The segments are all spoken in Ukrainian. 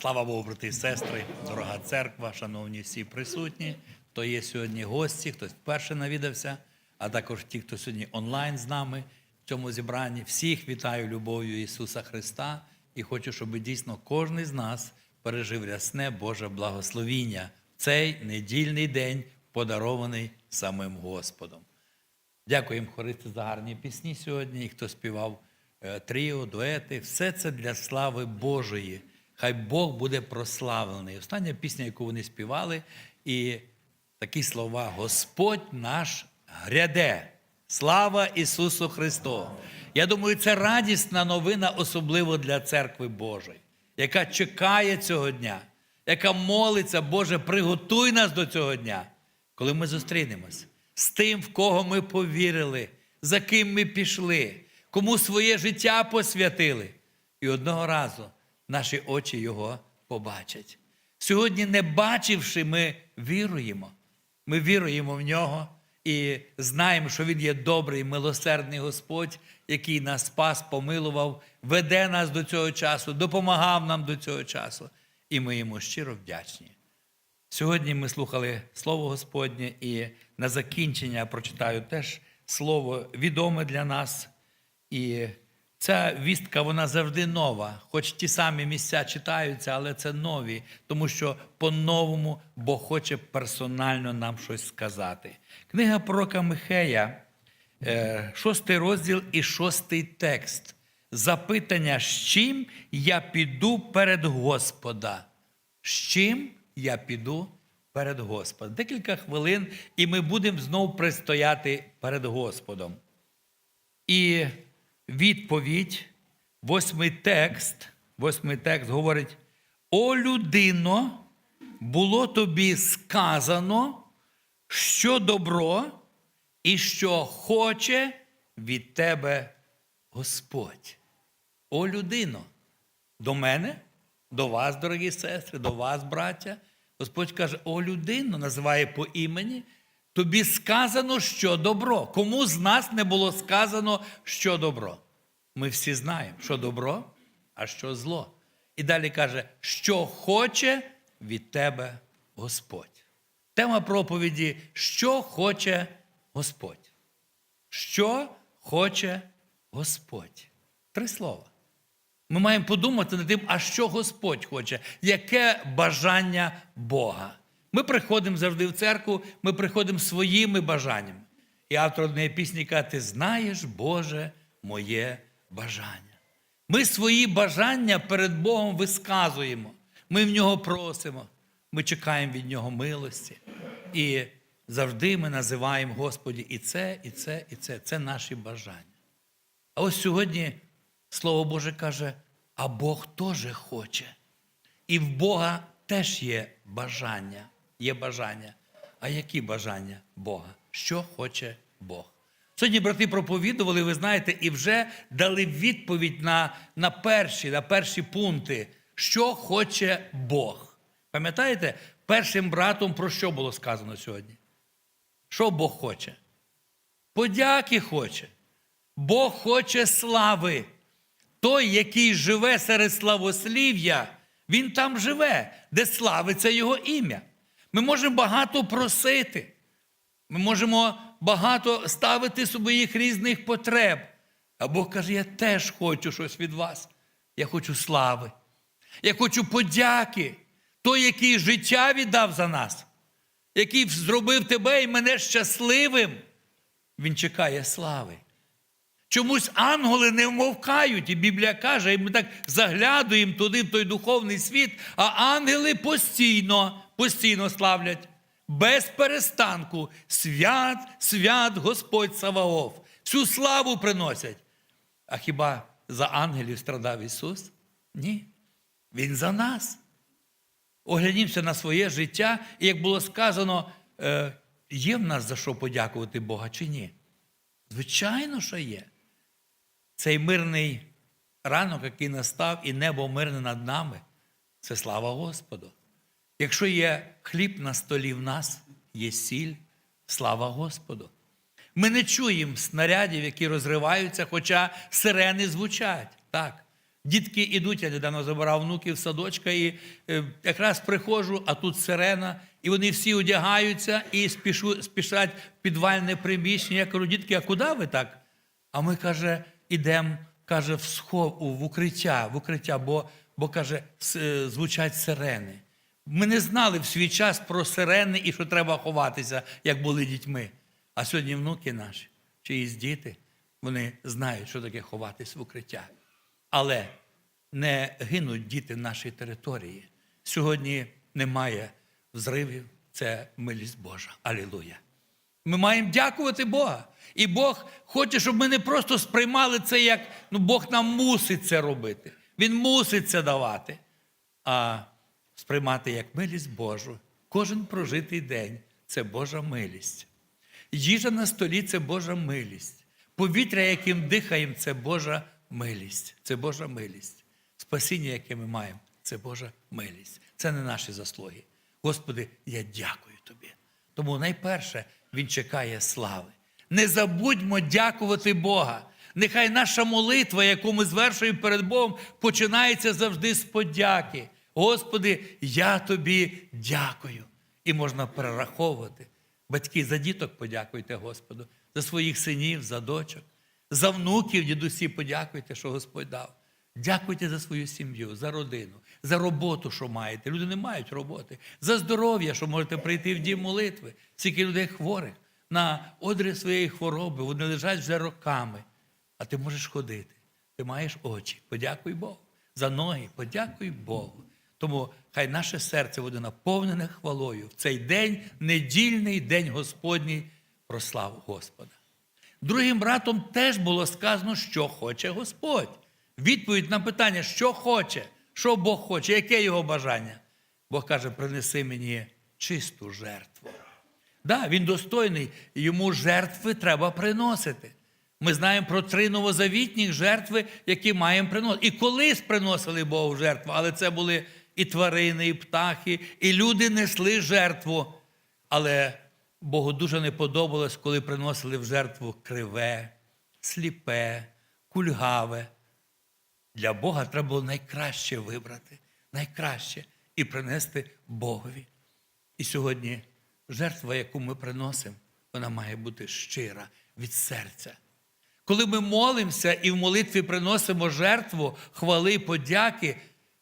Слава Богу, брати і сестри, дорога церква, шановні всі присутні, хто є сьогодні гості, хтось вперше навідався, а також ті, хто сьогодні онлайн з нами в цьому зібранні. Всіх вітаю любов'ю Ісуса Христа і хочу, щоб дійсно кожен з нас пережив рясне Боже благословіння в цей недільний день, подарований самим Господом. Дякуємо хористи за гарні пісні сьогодні. І хто співав е, тріо, дуети. Все це для слави Божої. Хай Бог буде прославлений. Остання пісня, яку вони співали, і такі слова: Господь наш гряде. Слава Ісусу Христу! Я думаю, це радісна новина, особливо для церкви Божої, яка чекає цього дня, яка молиться, Боже, приготуй нас до цього дня, коли ми зустрінемось з тим, в кого ми повірили, за ким ми пішли, кому своє життя посвятили. І одного разу наші очі його побачать. Сьогодні, не бачивши, ми віруємо. Ми віруємо в нього і знаємо, що Він є добрий, милосердний Господь, який нас спас, помилував, веде нас до цього часу, допомагав нам до цього часу. І ми йому щиро вдячні. Сьогодні ми слухали Слово Господнє, і на закінчення прочитаю теж слово відоме для нас. І ця вістка вона завжди нова, хоч ті самі місця читаються, але це нові, тому що по-новому Бог хоче персонально нам щось сказати. Книга пророка Михея, е, шостий розділ і шостий текст. Запитання, з чим я піду перед Господа? З чим я піду перед Господом? Декілька хвилин, і ми будемо знову пристояти перед Господом. І відповідь, восьмий текст, восьмий текст говорить: О людино, було тобі сказано, що добро і що хоче від тебе Господь. О людино, до мене, до вас, дорогі сестри, до вас, браття. Господь каже: О людино, називає по імені. Тобі сказано, що добро. Кому з нас не було сказано, що добро? Ми всі знаємо, що добро, а що зло. І далі каже, що хоче від тебе Господь. Тема проповіді, що хоче Господь. Що хоче Господь? Три слова. Ми маємо подумати над тим, а що Господь хоче, яке бажання Бога. Ми приходимо завжди в церкву, ми приходимо своїми бажаннями. І автор однієї пісні каже, ти знаєш, Боже, моє бажання. Ми свої бажання перед Богом висказуємо. Ми в нього просимо, ми чекаємо від Нього милості. І завжди ми називаємо Господі і це, і це, і це. Це наші бажання. А ось сьогодні Слово Боже каже, а Бог теж хоче. І в Бога теж є бажання. Є бажання. А які бажання Бога? Що хоче Бог? Сьогодні брати проповідували, ви знаєте, і вже дали відповідь на, на, перші, на перші пункти, що хоче Бог. Пам'ятаєте, першим братом про що було сказано сьогодні? Що Бог хоче? Подяки хоче. Бог хоче слави. Той, який живе серед славослів'я, він там живе, де славиться його ім'я. Ми можемо багато просити. Ми можемо багато ставити своїх різних потреб. А Бог каже, я теж хочу щось від вас. Я хочу слави. Я хочу подяки. Той, який життя віддав за нас, який зробив тебе і мене щасливим, він чекає слави. Чомусь ангели не вмовкають, і Біблія каже, і ми так заглядуємо туди, в той духовний світ, а ангели постійно, постійно славлять, без перестанку. Свят, свят Господь Саваоф. Всю славу приносять. А хіба за ангелів страдав Ісус? Ні. Він за нас. Оглянімося на своє життя, і як було сказано, е, є в нас за що подякувати Бога чи ні? Звичайно, що є. Цей мирний ранок, який настав, і небо мирне над нами це слава Господу. Якщо є хліб на столі в нас, є сіль, слава Господу. Ми не чуємо снарядів, які розриваються, хоча сирени звучать. Так. Дітки йдуть, я недавно забирав внуків садочка, і е, якраз приходжу, а тут сирена, і вони всі одягаються і спішу, спішать в підвальне приміщення. Я кажу, дітки, а куди ви так? А ми, каже, ідемо, каже, в схов, в укриття, в укриття, бо, бо каже, е, звучать сирени. Ми не знали в свій час про сирени і що треба ховатися, як були дітьми. А сьогодні внуки наші, чиїсь діти, вони знають, що таке ховатись в укриття. Але не гинуть діти нашої території. Сьогодні немає взривів, це милість Божа. Алілуя. Ми маємо дякувати Бога. І Бог хоче, щоб ми не просто сприймали це як ну, Бог нам мусить це робити. Він мусить це давати, а сприймати як милість Божу. Кожен прожитий день це Божа милість. Їжа на столі це Божа милість. Повітря, яким дихаємо, це Божа милість. Це Божа милість. Спасіння, яке ми маємо, це Божа милість. Це не наші заслуги. Господи, я дякую Тобі. Тому найперше Він чекає слави. Не забудьмо дякувати Бога. Нехай наша молитва, яку ми звершуємо перед Богом, починається завжди з подяки. Господи, я тобі дякую. І можна перераховувати. Батьки за діток подякуйте Господу, за своїх синів, за дочок, за внуків, дідусі, подякуйте, що Господь дав. Дякуйте за свою сім'ю, за родину, за роботу, що маєте. Люди не мають роботи, за здоров'я, що можете прийти в дім молитви. Скільки людей хворих на одрі своєї хвороби, вони лежать вже роками, а ти можеш ходити. Ти маєш очі. Подякуй Богу. За ноги, подякуй Богу. Тому хай наше серце буде наповнене хвалою в цей день, недільний день Господній, про славу Господа. Другим братом теж було сказано, що хоче Господь. Відповідь на питання, що хоче, що Бог хоче, яке його бажання. Бог каже: принеси мені чисту жертву. Да, він достойний, йому жертви треба приносити. Ми знаємо про три новозавітні жертви, які маємо приносити. І колись приносили Богу жертву, але це були і тварини, і птахи, і люди несли жертву. Але Богу дуже не подобалось, коли приносили в жертву криве, сліпе, кульгаве. Для Бога треба було найкраще вибрати, найкраще і принести Богові. І сьогодні жертва, яку ми приносимо, вона має бути щира від серця. Коли ми молимося і в молитві приносимо жертву, хвали, подяки,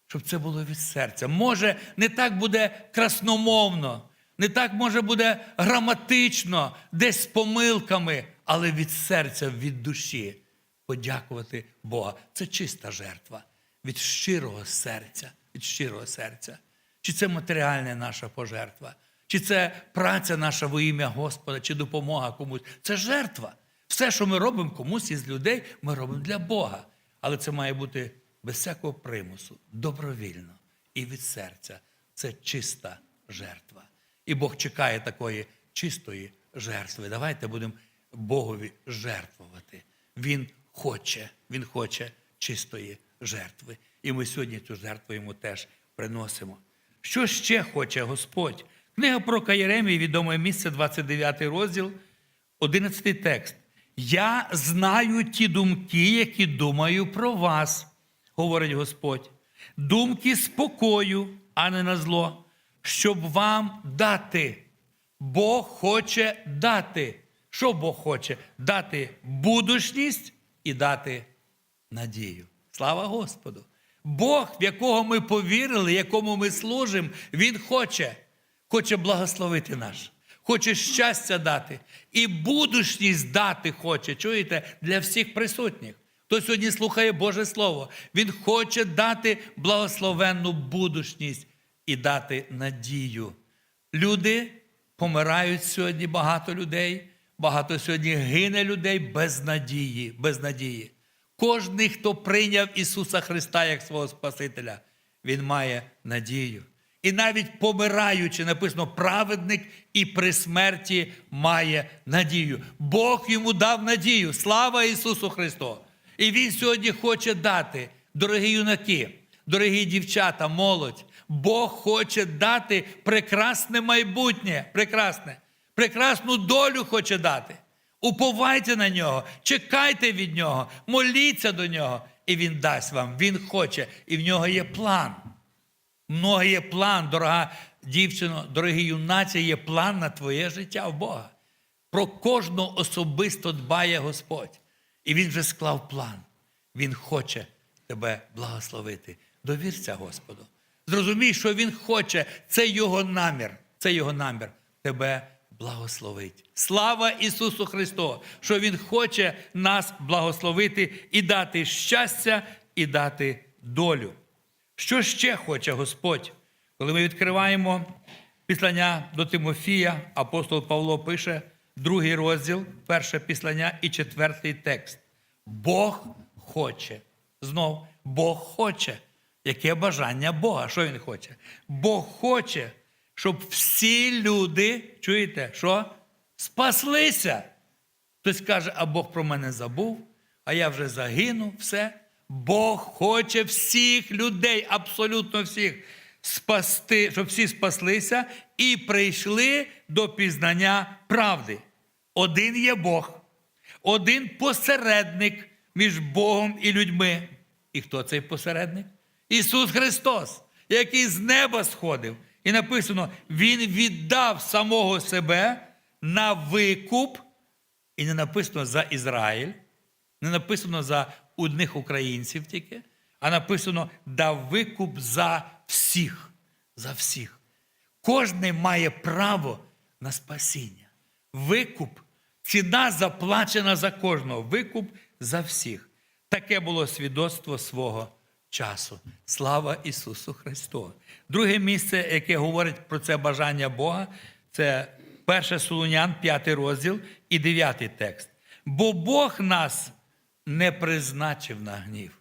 щоб це було від серця. Може, не так буде красномовно, не так може буде граматично, десь з помилками, але від серця, від душі подякувати Бога. Це чиста жертва від щирого серця, від щирого серця. Чи це матеріальна наша пожертва, чи це праця наша во ім'я Господа, чи допомога комусь. Це жертва. Все, що ми робимо комусь із людей, ми робимо для Бога. Але це має бути без всякого примусу, добровільно і від серця. Це чиста жертва. І Бог чекає такої чистої жертви. Давайте будемо Богові жертвувати. Він хоче, Він хоче чистої жертви. І ми сьогодні цю жертву йому теж приносимо. Що ще хоче Господь? Книга про Каєремії, відоме місце, 29 розділ, 11 текст. Я знаю ті думки, які думаю про вас, говорить Господь. Думки спокою, а не на зло, щоб вам дати. Бог хоче дати. Що Бог хоче? Дати будучність і дати надію. Слава Господу! Бог, в якого ми повірили, якому ми служимо, Він хоче, хоче благословити нас, хоче щастя дати і будучність дати хоче. Чуєте, для всіх присутніх. Хто сьогодні слухає Боже Слово, Він хоче дати благословенну будучність і дати надію. Люди помирають сьогодні, багато людей, багато сьогодні гине людей без надії, без надії. Кожний, хто прийняв Ісуса Христа як свого Спасителя, Він має надію. І навіть помираючи, написано, праведник і при смерті має надію. Бог йому дав надію. Слава Ісусу Христу! І Він сьогодні хоче дати, дорогі юнаки, дорогі дівчата, молодь. Бог хоче дати прекрасне майбутнє, прекрасне, прекрасну долю хоче дати. Уповайте на нього, чекайте від нього, моліться до нього. і Він дасть вам. Він хоче, і в нього є план. В нього є план, дорога дівчино, дорогі юнаці, є план на твоє життя в Бога. Про кожного особисто дбає Господь. І Він вже склав план. Він хоче тебе благословити. Довірся Господу. Зрозумій, що Він хоче, це Його намір, це Його намір тебе благословить. Слава Ісусу Христу, що Він хоче нас благословити і дати щастя, і дати долю. Що ще хоче Господь? Коли ми відкриваємо післання до Тимофія, апостол Павло пише другий розділ, перше післання і четвертий текст. Бог хоче. Знов, Бог хоче. Яке бажання Бога? Що Він хоче? Бог хоче, щоб всі люди, чуєте, що? Спаслися. Хтось каже, а Бог про мене забув, а я вже загинув, все. Бог хоче всіх людей, абсолютно всіх, спасти, щоб всі спаслися і прийшли до пізнання правди. Один є Бог, один посередник між Богом і людьми. І хто цей посередник? Ісус Христос, який з неба сходив. І написано: Він віддав самого себе на викуп і не написано за Ізраїль, не написано за одних українців тільки, а написано дав викуп за всіх. За всіх. Кожний має право на спасіння. Викуп, ціна заплачена за кожного. Викуп за всіх. Таке було свідоцтво свого часу. Слава Ісусу Христу. Друге місце, яке говорить про це бажання Бога, це 1 Солунян, 5 розділ і 9 текст. Бо Бог нас не призначив на гнів.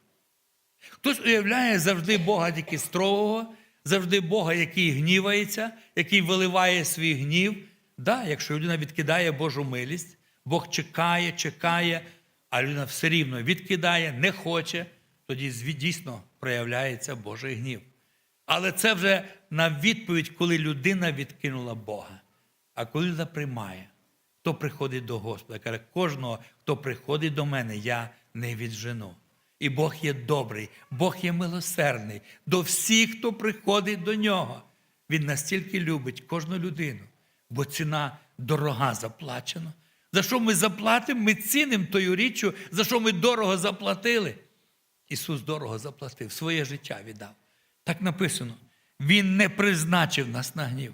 Хтось уявляє завжди Бога тільки строгого, завжди Бога, який гнівається, який виливає свій гнів. Да, якщо людина відкидає Божу милість, Бог чекає, чекає, а людина все рівно відкидає, не хоче, тоді дійсно проявляється Божий гнів. Але це вже на відповідь, коли людина відкинула Бога. А коли людина приймає, хто приходить до Господа, каже, кожного, хто приходить до мене, я не віджену. І Бог є добрий, Бог є милосердний до всіх, хто приходить до нього. Він настільки любить кожну людину, бо ціна дорога заплачена. За що ми заплатимо? Ми цінимо тою річчю, за що ми дорого заплатили. Ісус дорого заплатив, своє життя віддав. Так написано. Він не призначив нас на гнів.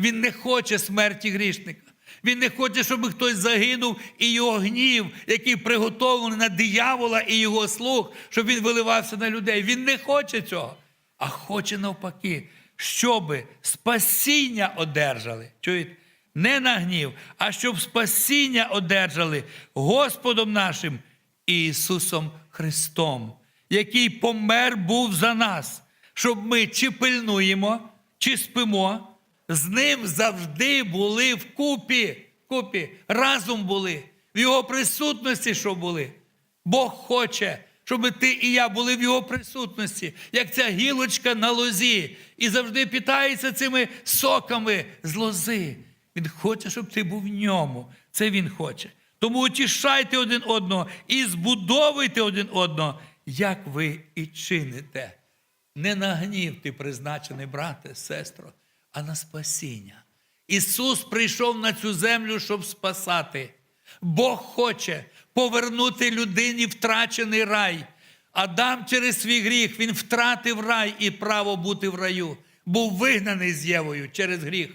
Він не хоче смерті грішника. Він не хоче, щоб хтось загинув і його гнів, який приготовлений на диявола і його слуг, щоб він виливався на людей. Він не хоче цього, а хоче навпаки, щоби спасіння одержали. Чуєте? Не на гнів, а щоб спасіння одержали Господом нашим Ісусом Христом, який помер був за нас, щоб ми чи пильнуємо, чи спимо, з ним завжди були вкупі, купі, разом були, в його присутності, що були. Бог хоче, щоб ти і я були в його присутності, як ця гілочка на лозі, і завжди питається цими соками з лози. Він хоче, щоб ти був в ньому. Це він хоче. Тому утішайте один одного і збудовуйте один одного, як ви і чините. Не на гнів ти призначений, брате, сестро, а на спасіння. Ісус прийшов на цю землю, щоб спасати. Бог хоче повернути людині втрачений рай. Адам через свій гріх він втратив рай і право бути в раю. Був вигнаний з Євою через гріх.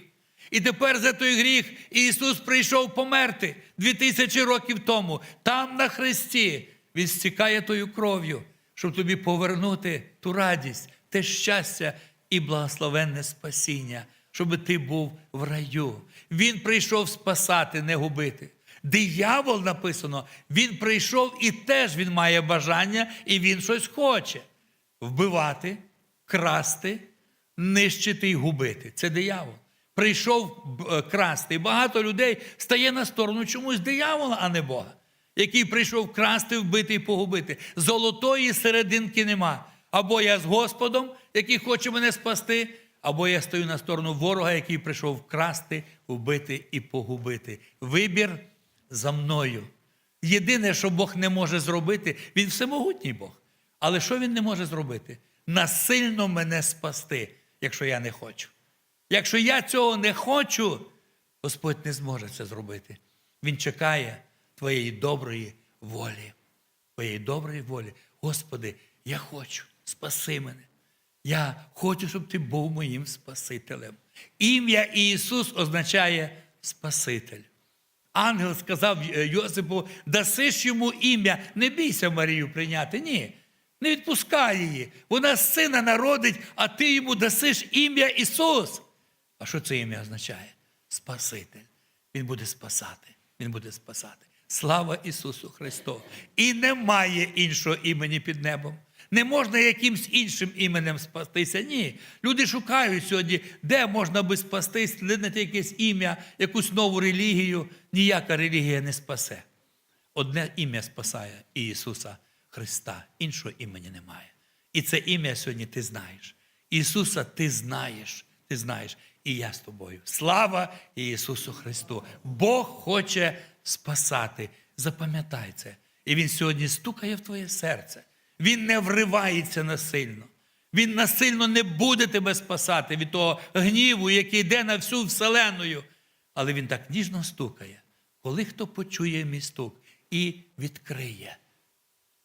І тепер за той гріх Ісус прийшов померти дві тисячі років тому. Там на хресті Він стікає тою кров'ю, щоб тобі повернути ту радість, те щастя і благословенне спасіння, щоб ти був в раю. Він прийшов спасати, не губити. Диявол написано, він прийшов і теж він має бажання, і він щось хоче вбивати, красти, нищити і губити. Це диявол. Прийшов е, красти. І багато людей стає на сторону чомусь диявола, а не Бога, який прийшов красти, вбити і погубити. Золотої серединки нема. Або я з Господом, який хоче мене спасти, або я стою на сторону ворога, який прийшов вкрасти, вбити і погубити. Вибір за мною. Єдине, що Бог не може зробити, він всемогутній Бог. Але що він не може зробити? Насильно мене спасти, якщо я не хочу. Якщо я цього не хочу, Господь не зможе це зробити. Він чекає твоєї доброї волі. Твоєї доброї волі. Господи, я хочу, спаси мене. Я хочу, щоб ти був моїм Спасителем. Ім'я Ісус означає Спаситель. Ангел сказав е, Йосипу, даси ж йому ім'я, не бійся Марію прийняти. Ні. Не відпускай її. Вона сина народить, а ти йому дасиш ім'я Ісус. А що це ім'я означає? Спаситель. Він буде спасати. Він буде спасати. Слава Ісусу Христу! І немає іншого імені під небом. Не можна якимсь іншим іменем спастися. Ні. Люди шукають сьогодні, де можна би спастись, знайти якесь ім'я, якусь нову релігію. Ніяка релігія не спасе. Одне ім'я спасає Ісуса Христа, іншого імені немає. І це ім'я сьогодні ти знаєш. Ісуса ти знаєш, ти знаєш, і я з тобою. Слава Ісусу Христу! Бог хоче спасати. Запам'ятай це. І Він сьогодні стукає в твоє серце. Він не вривається насильно. Він насильно не буде тебе спасати від того гніву, який йде на всю вселеною. Але він так ніжно стукає, коли хто почує мій стук і відкриє.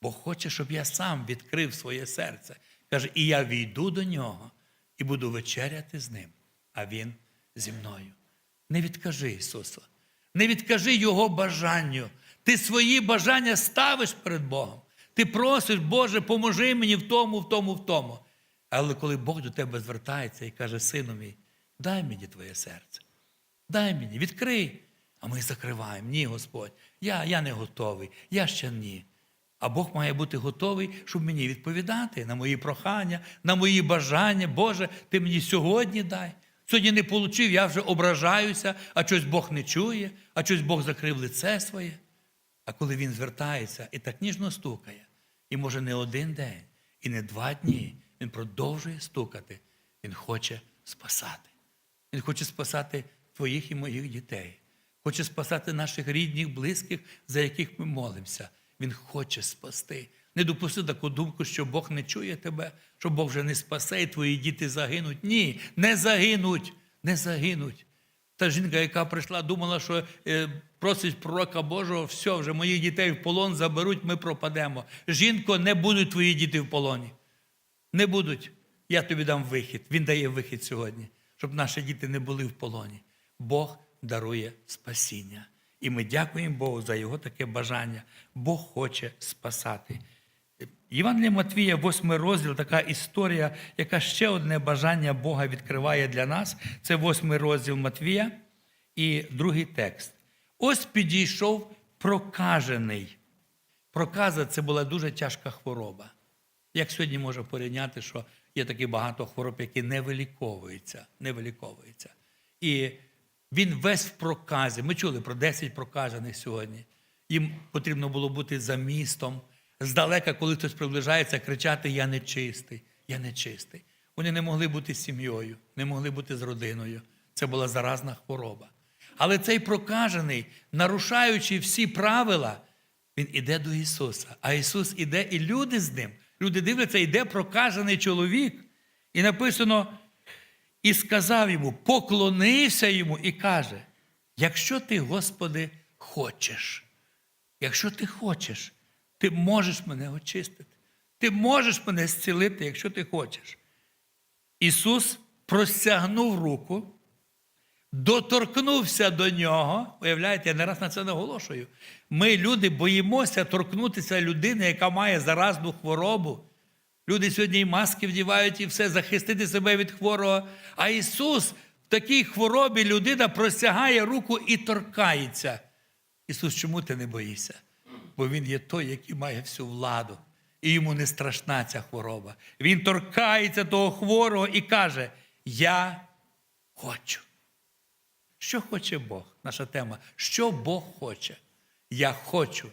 Бо хоче, щоб я сам відкрив своє серце. Каже, і я війду до нього і буду вечеряти з ним, а він зі мною. Не відкажи Ісусу, не відкажи Його бажанню. Ти свої бажання ставиш перед Богом. Ти просиш, Боже, поможи мені в тому, в тому, в тому. Але коли Бог до тебе звертається і каже, сину мій, дай мені твоє серце. Дай мені, відкрий. А ми закриваємо. Ні, Господь, я, я не готовий, я ще ні. А Бог має бути готовий, щоб мені відповідати на мої прохання, на мої бажання. Боже, ти мені сьогодні дай. Сьогодні не получив, я вже ображаюся, а щось Бог не чує, а щось Бог закрив лице своє. А коли він звертається і так ніжно стукає, і може не один день, і не два дні, він продовжує стукати, він хоче спасати. Він хоче спасати твоїх і моїх дітей, хоче спасати наших рідних, близьких, за яких ми молимося. Він хоче спасти. Не допусти таку думку, що Бог не чує тебе, що Бог вже не спасе, і твої діти загинуть. Ні, не загинуть, не загинуть. Та жінка, яка прийшла, думала, що е, просить пророка Божого, все, вже моїх дітей в полон заберуть, ми пропадемо. Жінко, не будуть твої діти в полоні. Не будуть. Я тобі дам вихід. Він дає вихід сьогодні, щоб наші діти не були в полоні. Бог дарує спасіння. І ми дякуємо Богу за його таке бажання. Бог хоче спасати. Євангелія Матвія, 8 розділ, така історія, яка ще одне бажання Бога відкриває для нас. Це 8 розділ Матвія і другий текст. Ось підійшов прокажений. Проказа це була дуже тяжка хвороба. Як сьогодні можна порівняти, що є такі багато хвороб, які не виліковуються, не виліковуються. І він весь в проказі. Ми чули про 10 прокажених сьогодні. Їм потрібно було бути за містом. Здалека, коли хтось приближається, кричати Я нечистий, я нечистий. Вони не могли бути з сім'єю, не могли бути з родиною. Це була заразна хвороба. Але цей прокажений, нарушаючи всі правила, він іде до Ісуса. А Ісус іде, і люди з ним. Люди дивляться, йде прокажений чоловік. І написано, і сказав йому, поклонився йому і каже: якщо ти, Господи, хочеш, якщо ти хочеш, ти можеш мене очистити. Ти можеш мене зцілити, якщо ти хочеш. Ісус простягнув руку, доторкнувся до нього. Уявляєте, я не раз на це наголошую. Ми, люди, боїмося торкнутися людини, яка має заразну хворобу. Люди сьогодні і маски вдівають і все, захистити себе від хворого. А Ісус в такій хворобі людина простягає руку і торкається. Ісус, чому ти не боїшся? Бо Він є той, який має всю владу. І йому не страшна ця хвороба. Він торкається того хворого і каже: Я хочу. Що хоче Бог? Наша тема. Що Бог хоче? Я хочу.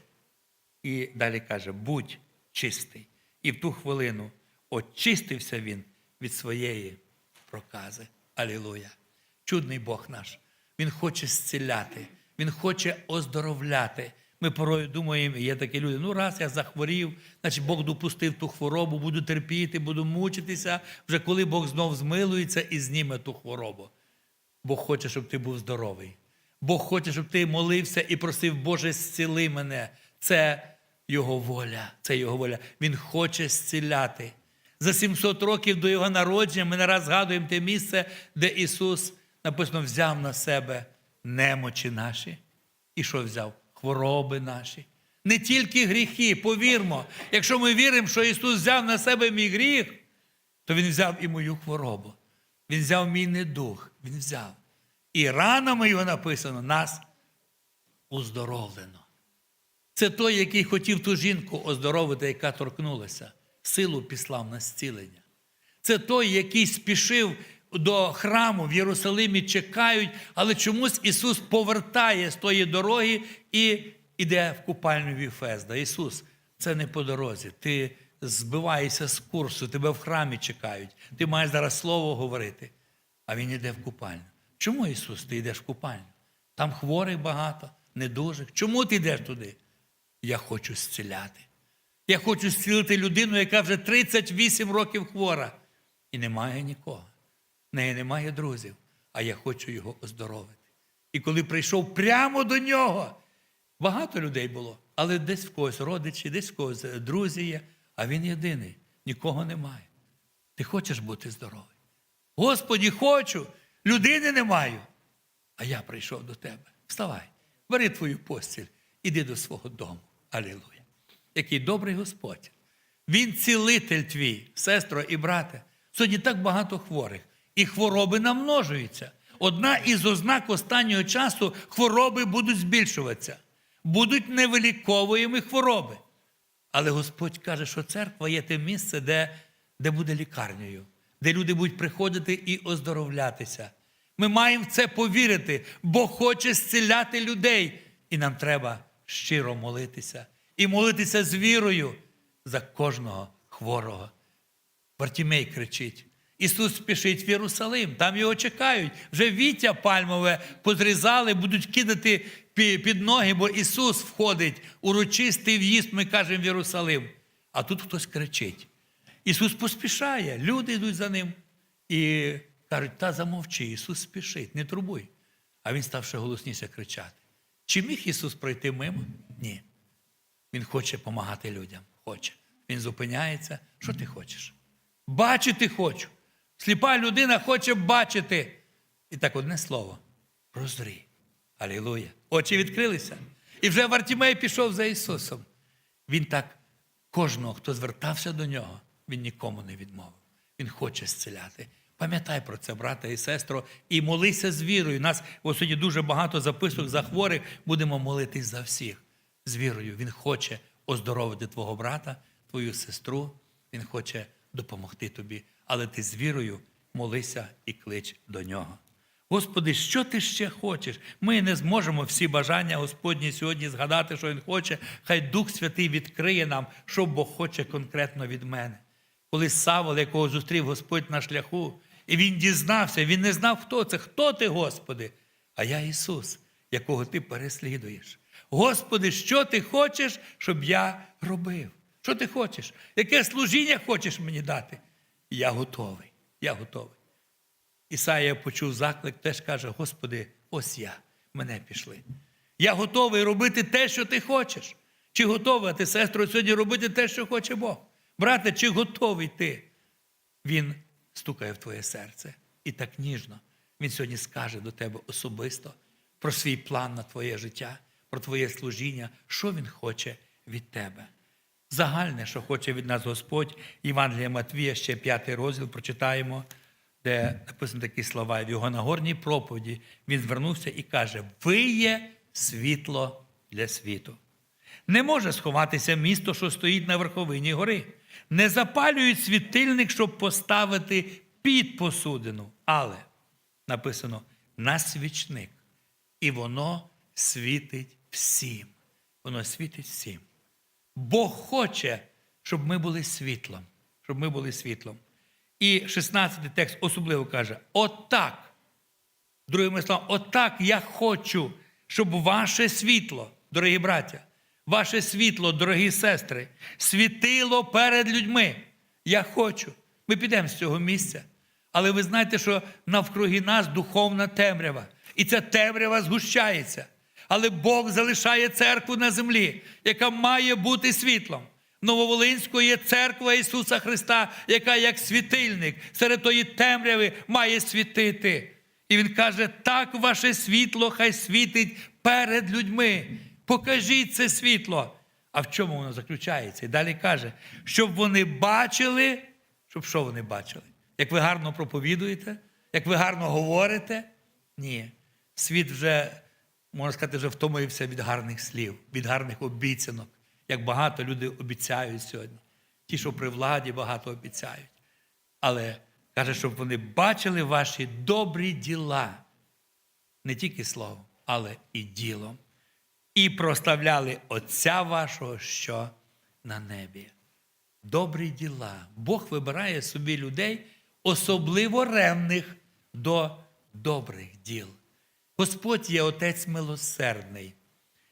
І далі каже: будь чистий. І в ту хвилину очистився він від своєї прокази. Алілуя! Чудний Бог наш. Він хоче зціляти, Він хоче оздоровляти. Ми порою думаємо, є такі люди, ну раз я захворів, значить Бог допустив ту хворобу, буду терпіти, буду мучитися, вже коли Бог знов змилується і зніме ту хворобу. Бог хоче, щоб ти був здоровий. Бог хоче, щоб ти молився і просив, Боже, зціли мене. Це Його воля. Це Його воля. Він хоче зціляти. За 700 років до Його народження ми не раз згадуємо те місце, де Ісус написано взяв на себе немочі наші. І що взяв? Хвороби наші. Не тільки гріхи, повірмо. Якщо ми віримо, що Ісус взяв на себе мій гріх, то Він взяв і мою хворобу. Він взяв мій недух. Він взяв. І ранами його написано, нас уздоровлено. Це той, який хотів ту жінку оздоровити, яка торкнулася, силу післав на зцілення. Це той, який спішив до храму в Єрусалимі, чекають, але чомусь Ісус повертає з тої дороги і йде в купальню Віфезда. Ісус, це не по дорозі. Ти збиваєшся з курсу, тебе в храмі чекають. Ти маєш зараз слово говорити. А він йде в купальню. Чому Ісус, ти йдеш в купальню? Там хворих багато, недужих. Чому ти йдеш туди? Я хочу зціляти. Я хочу зцілити людину, яка вже 38 років хвора. І немає нікого. Неї немає друзів, а я хочу його оздоровити. І коли прийшов прямо до нього, багато людей було, але десь в когось родичі, десь в когось друзі є, а він єдиний, нікого немає. Ти хочеш бути здоровий? Господі, хочу, людини не маю. А я прийшов до тебе. Вставай, бери твою постіль, іди до свого дому. Алілуя. Який добрий Господь. Він цілитель твій, сестро і брате. Сьогодні так багато хворих, і хвороби намножуються. Одна із ознак останнього часу хвороби будуть збільшуватися, будуть невиліковуємі хвороби. Але Господь каже, що церква є те місце, де, де буде лікарнею, де люди будуть приходити і оздоровлятися. Ми маємо в це повірити, Бог хоче зціляти людей, і нам треба щиро молитися і молитися з вірою за кожного хворого. Вартімей кричить. Ісус спішить в Єрусалим, там його чекають. Вже віття пальмове позрізали, будуть кидати під ноги, бо Ісус входить урочистий в'їзд, ми кажемо в Єрусалим. А тут хтось кричить. Ісус поспішає, люди йдуть за ним і кажуть, та замовчи, Ісус спішить, не турбуй. А він став ще голосніше кричати. Чи міг Ісус пройти мимо? Ні. Він хоче допомагати людям. Хоче. Він зупиняється. Що ти хочеш? Бачити хочу. Сліпа людина хоче бачити. І так одне слово. Прозрій. Алілуя. Очі відкрилися. І вже Вартімей пішов за Ісусом. Він так кожного, хто звертався до нього, він нікому не відмовив. Він хоче зціляти. Пам'ятай про це, брата і сестро, і молися з вірою. Нас сьогодні дуже багато записок за хворих. Будемо молитись за всіх. З вірою. Він хоче оздоровити твого брата, твою сестру. Він хоче допомогти тобі. Але ти з вірою молися і клич до нього. Господи, що ти ще хочеш? Ми не зможемо всі бажання Господні сьогодні згадати, що Він хоче. Хай Дух Святий відкриє нам, що Бог хоче конкретно від мене. Коли Савол, якого зустрів Господь на шляху, і він дізнався, він не знав, хто це. Хто ти, Господи? А я Ісус, якого ти переслідуєш. Господи, що ти хочеш, щоб я робив? Що ти хочеш? Яке служіння хочеш мені дати? Я готовий. Я готовий. Ісая почув заклик, теж каже: Господи, ось я, мене пішли. Я готовий робити те, що ти хочеш. Чи готова ти, сестро, сьогодні робити те, що хоче Бог? Брате, чи готовий ти? Він стукає в твоє серце і так ніжно. Він сьогодні скаже до тебе особисто про свій план на твоє життя, про твоє служіння, що він хоче від тебе. Загальне, що хоче від нас Господь, Євангелія Матвія, ще п'ятий розділ, прочитаємо, де написано такі слова. В його Нагорній проповіді він звернувся і каже: Ви є світло для світу. Не може сховатися місто, що стоїть на верховині гори. Не запалюють світильник, щоб поставити під посудину. Але написано на свічник. І воно світить всім. Воно світить всім. Бог хоче, щоб ми були світлом. Щоб ми були світлом. І 16 текст особливо каже: отак. Другими словами, отак я хочу, щоб ваше світло, дорогі браття, ваше світло, дорогі сестри, світило перед людьми. Я хочу. Ми підемо з цього місця. Але ви знаєте, що навкруги нас духовна темрява. І ця темрява згущається. Але Бог залишає церкву на землі, яка має бути світлом. Нововолинською є церква Ісуса Христа, яка як світильник серед тої темряви має світити. І Він каже: так ваше світло хай світить перед людьми. Покажіть це світло. А в чому воно заключається? І далі каже, щоб вони бачили, щоб що вони бачили? Як ви гарно проповідуєте, як ви гарно говорите? Ні. Світ вже, можна сказати, вже втомився від гарних слів, від гарних обіцянок, як багато люди обіцяють сьогодні. Ті, що при владі багато обіцяють. Але каже, щоб вони бачили ваші добрі діла, не тільки словом, але і ділом. І проставляли Отця вашого, що на небі. Добрі діла. Бог вибирає собі людей, особливо ревних до добрих діл. Господь є Отець милосердний,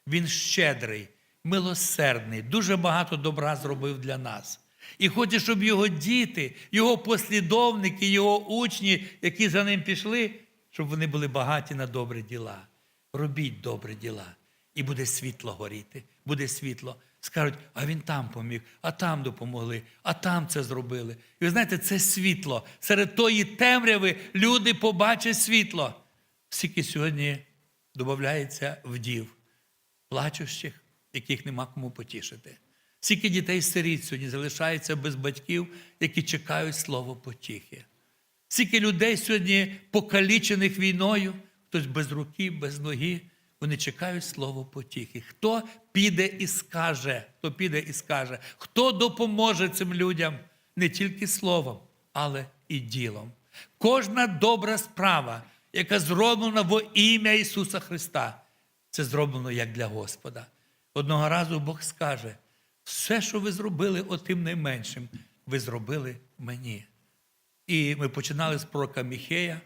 Він щедрий, милосердний, дуже багато добра зробив для нас. І хоче, щоб його діти, його послідовники, його учні, які за ним пішли, щоб вони були багаті на добрі діла. Робіть добрі діла, і буде світло горіти, буде світло. Скажуть, а він там поміг, а там допомогли, а там це зробили. І ви знаєте, це світло. Серед тої темряви люди побачать світло. Скільки сьогодні додається вдів, плачущих, яких нема кому потішити. Скільки дітей сиріт сьогодні залишається без батьків, які чекають слово потіхи. Скільки людей сьогодні покалічених війною, хтось без руки, без ноги, вони чекають слово потіхи. Хто піде і скаже, хто піде і скаже, хто допоможе цим людям не тільки словом, але і ділом. Кожна добра справа, яка зроблена во ім'я Ісуса Христа, це зроблено як для Господа. Одного разу Бог скаже: все, що ви зробили отим найменшим, ви зробили мені. І ми починали з пророка Міхея.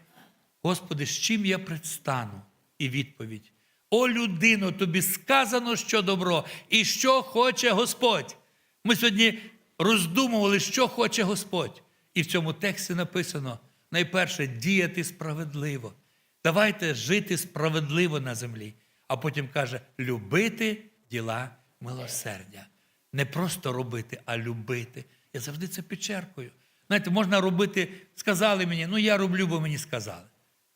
Господи, з чим я предстану? І відповідь: О, людино, тобі сказано, що добро, і що хоче Господь. Ми сьогодні роздумували, що хоче Господь. І в цьому тексті написано: найперше діяти справедливо. Давайте жити справедливо на землі. А потім каже, любити діла милосердя. Не просто робити, а любити. Я завжди це підчеркую. Знаєте, можна робити, сказали мені, ну я роблю, бо мені сказали.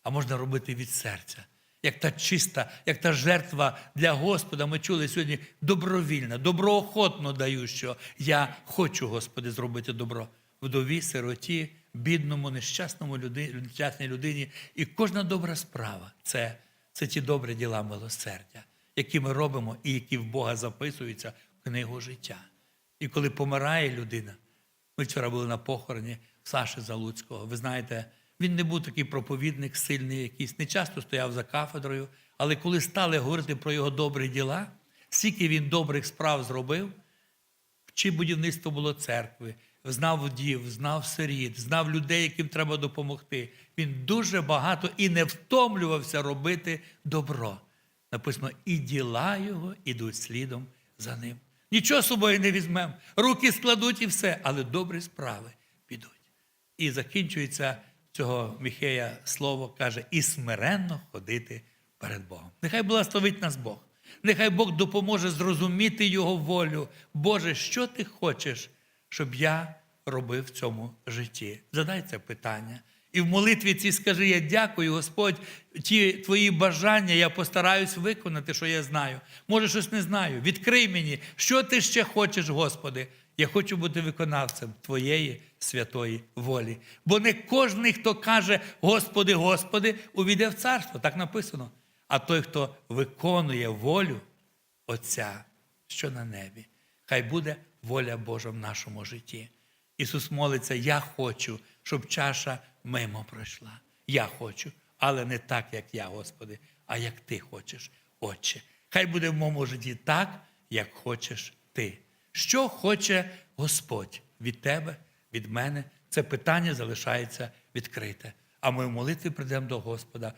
А можна робити від серця. Як та чиста, як та жертва для Господа, ми чули сьогодні добровільно, доброохотно даю, що я хочу, Господи, зробити добро вдові, сироті, бідному, нещасному людині, нещасній людині. І кожна добра справа це, це ті добрі діла милосердя, які ми робимо і які в Бога записуються в книгу життя. І коли помирає людина, ми вчора були на похороні Саші Залуцького. Ви знаєте, він не був такий проповідник, сильний якийсь, не часто стояв за кафедрою, але коли стали говорити про його добрі діла, скільки він добрих справ зробив, чи будівництво було церкви, знав вдів, знав сиріт, знав людей, яким треба допомогти. Він дуже багато і не втомлювався робити добро. Написано, і діла його ідуть слідом за ним. Нічого з собою не візьмемо. Руки складуть і все, але добрі справи підуть. І закінчується цього Міхея слово, каже, і смиренно ходити перед Богом. Нехай благословить нас Бог. Нехай Бог допоможе зрозуміти Його волю. Боже, що ти хочеш, щоб я робив в цьому житті? Задай це питання. І в молитві цій скажи: я дякую, Господь, ті твої бажання я постараюсь виконати, що я знаю. Може, щось не знаю. Відкрий мені, що ти ще хочеш, Господи. Я хочу бути виконавцем Твоєї святої волі. Бо не кожен, хто каже, Господи, Господи, увійде в царство. Так написано. А той, хто виконує волю Отця, що на небі, хай буде воля Божа в нашому житті. Ісус молиться, я хочу, щоб чаша мимо пройшла. Я хочу, але не так, як я, Господи, а як Ти хочеш, Отче. Хай буде в моєму житті так, як хочеш Ти. Що хоче Господь від тебе, від мене? Це питання залишається відкрите. А ми в молитві прийдемо до Господа.